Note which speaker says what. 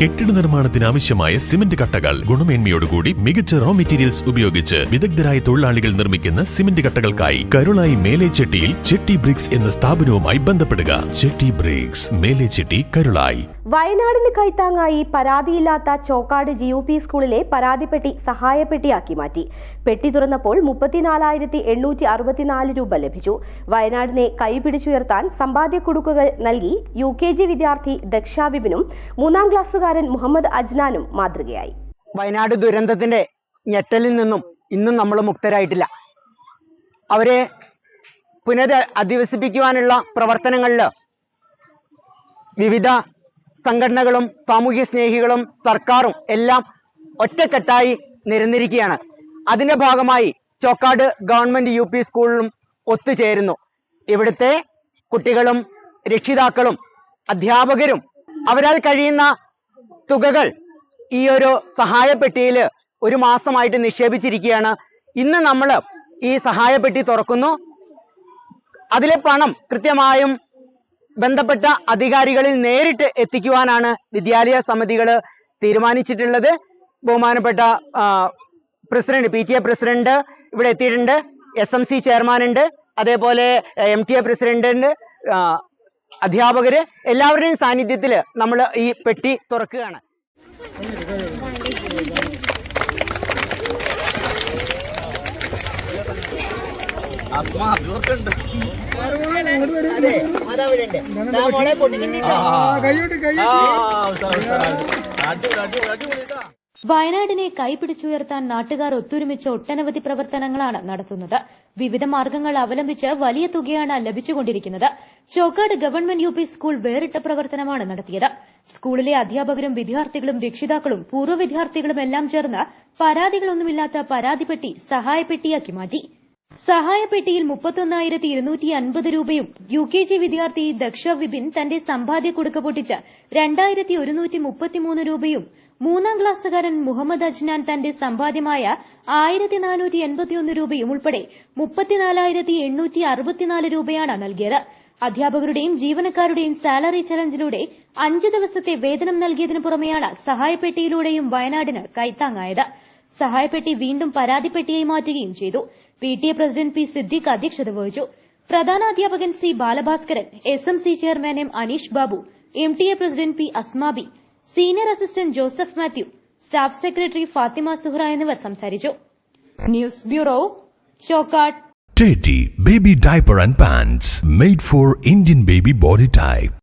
Speaker 1: കെട്ടിട നിർമ്മാണത്തിന് ആവശ്യമായ സിമന്റ് കട്ടകൾ. ഗുണമേന്മയോടുകൂടി മികച്ച റോ മെറ്റീരിയൽസ് ഉപയോഗിച്ച് വിദഗ്ധരായ തൊഴിലാളികൾ നിർമ്മിക്കുന്ന സിമന്റ് കട്ടകൾക്കായി കരുളായി മേലേച്ചെട്ടിയിൽ ചെട്ടി ബ്രിക്സ് എന്ന സ്ഥാപനവുമായി ബന്ധപ്പെടുക. ചെട്ടി ബ്രിക്സ് മേലേച്ചെട്ടി കരുളായി.
Speaker 2: വയനാടിന് കൈത്താങ്ങായി പരാതിയില്ലാത്ത ചോക്കാട് ജി യു പി സ്കൂളിലെ പരാതിപ്പെട്ടി സഹായപ്പെട്ടിയാക്കി മാറ്റി. പെട്ടി തുറന്നപ്പോൾ മുപ്പത്തിനാലായിരത്തി എണ്ണൂറ്റി അറുപത്തിനാല് രൂപ ലഭിച്ചു. വയനാടിനെ കൈപിടിച്ചുയർത്താൻ സമ്പാദ്യ കുടുക്കുകൾ നൽകി യു കെ ജി വിദ്യാർത്ഥി ദക്ഷാവിപിനും മൂന്നാം ക്ലാസ്സുകാരൻ മുഹമ്മദ് അജ്നാനും മാതൃകയായി.
Speaker 3: വയനാട് ദുരന്തത്തിന്റെ ഞെട്ടലിൽ നിന്നും ഇന്നും നമ്മൾ മുക്തരായിട്ടില്ല. അവരെ പുനര അധിവസിപ്പിക്കുവാനുള്ള പ്രവർത്തനങ്ങളിൽ വിവിധ സംഘടനകളും സാമൂഹ്യ സ്നേഹികളും സർക്കാരും എല്ലാം ഒറ്റക്കെട്ടായി നിരന്നിരിക്കുകയാണ്. അതിന്റെ ഭാഗമായി ചോക്കാട് ഗവൺമെന്റ് യു പി സ്കൂളിലും ഒത്തുചേരുന്നു. ഇവിടുത്തെ കുട്ടികളും രക്ഷിതാക്കളും അധ്യാപകരും അവരാൽ കഴിയുന്ന തുകകൾ ഈ ഒരു സഹായപ്പെട്ടിയിൽ ഒരു മാസമായിട്ട് നിക്ഷേപിച്ചിരിക്കുകയാണ്. ഇന്ന് നമ്മൾ ഈ സഹായപ്പെട്ടി തുറക്കുന്നു. അതിലെ പണം കൃത്യമായും ബന്ധപ്പെട്ട അധികാരികളിൽ നേരിട്ട് എത്തിക്കുവാനാണ് വിദ്യാലയ സമിതികൾ തീരുമാനിച്ചിട്ടുള്ളത്. ബഹുമാനപ്പെട്ട president P T A president ഇവിടെ എത്തിയിട്ടുണ്ട്. എസ് എം സി ചെയർമാൻ ഉണ്ട്. അതേപോലെ എം ടി എ പ്രസിഡന്റ് അധ്യാപകര് എല്ലാവരുടെയും സാന്നിധ്യത്തിൽ നമ്മൾ ഈ പെട്ടി തുറക്കുകയാണ്
Speaker 4: വയനാടിനെ കൈപിടിച്ചുയർത്താൻ നാട്ടുകാർ ഒത്തൊരുമിച്ച് ഒട്ടനവധി പ്രവർത്തനങ്ങളാണ് നടത്തുന്നത്. വിവിധ മാർഗങ്ങൾ അവലംബിച്ച് വലിയ തുകയാണ് ലഭിച്ചുകൊണ്ടിരിക്കുന്നത്. ചോക്കാട് ഗവൺമെന്റ് യു സ്കൂൾ വേറിട്ട പ്രവർത്തനമാണ് നടത്തിയത്. സ്കൂളിലെ അധ്യാപകരും വിദ്യാർത്ഥികളും രക്ഷിതാക്കളും പൂർവ വിദ്യാർത്ഥികളും എല്ലാം ചേർന്ന് പരാതികളൊന്നുമില്ലാത്ത പരാതിപ്പെട്ടി സഹായപ്പെട്ടിയാക്കി മാറ്റി. സഹായപ്പെട്ടിയിൽ മുപ്പത്തൊന്നായിരത്തി ഇരുന്നൂറ്റി അൻപത് രൂപയും യു കെ ജി വിദ്യാർത്ഥി ദക്ഷ വിപിൻ തന്റെ സമ്പാദ്യ കുടുക്ക പൊട്ടിച്ച രണ്ടായിരത്തി ഒരുന്നൂറ്റി മുപ്പത്തിമൂന്ന് രൂപയും മൂന്നാം ക്ലാസ്സുകാരൻ മുഹമ്മദ് അജ്നാൻ തന്റെ സമ്പാദ്യമായ ആയിരത്തി നാനൂറ്റി എൺപത്തിയൊന്ന് രൂപയും ഉൾപ്പെടെ മുപ്പത്തിനാലായിരത്തി എണ്ണൂറ്റി അറുപത്തിനാല് രൂപയാണ് നൽകിയത്. അധ്യാപകരുടെയും ജീവനക്കാരുടെയും സാലറി ചലഞ്ചിലൂടെ അഞ്ച് ദിവസത്തെ വേതനം നൽകിയതിനു പുറമെയാണ് സഹായപ്പെട്ടിയിലൂടെയും വയനാടിന് കൈത്താങ്ങായത്. സഹായപ്പെട്ടി വീണ്ടും പരാതിപ്പെട്ടിയായി മാറ്റുകയും ചെയ്തു. P T A president P Siddique അധ്യക്ഷത വഹിച്ചു. പ്രധാനാധ്യാപകൻ C Balabhaskaran S M C chairman M Aneesh Babu M T A president P Asmabi senior assistant Joseph Mathew staff secretary Fathima Suhra എന്നിവർ സംസാരിച്ചു. ന്യൂസ് ബ്യൂറോ ചോക്കാട്ട്
Speaker 1: Teddy Baby and Pants made for Indian baby body type.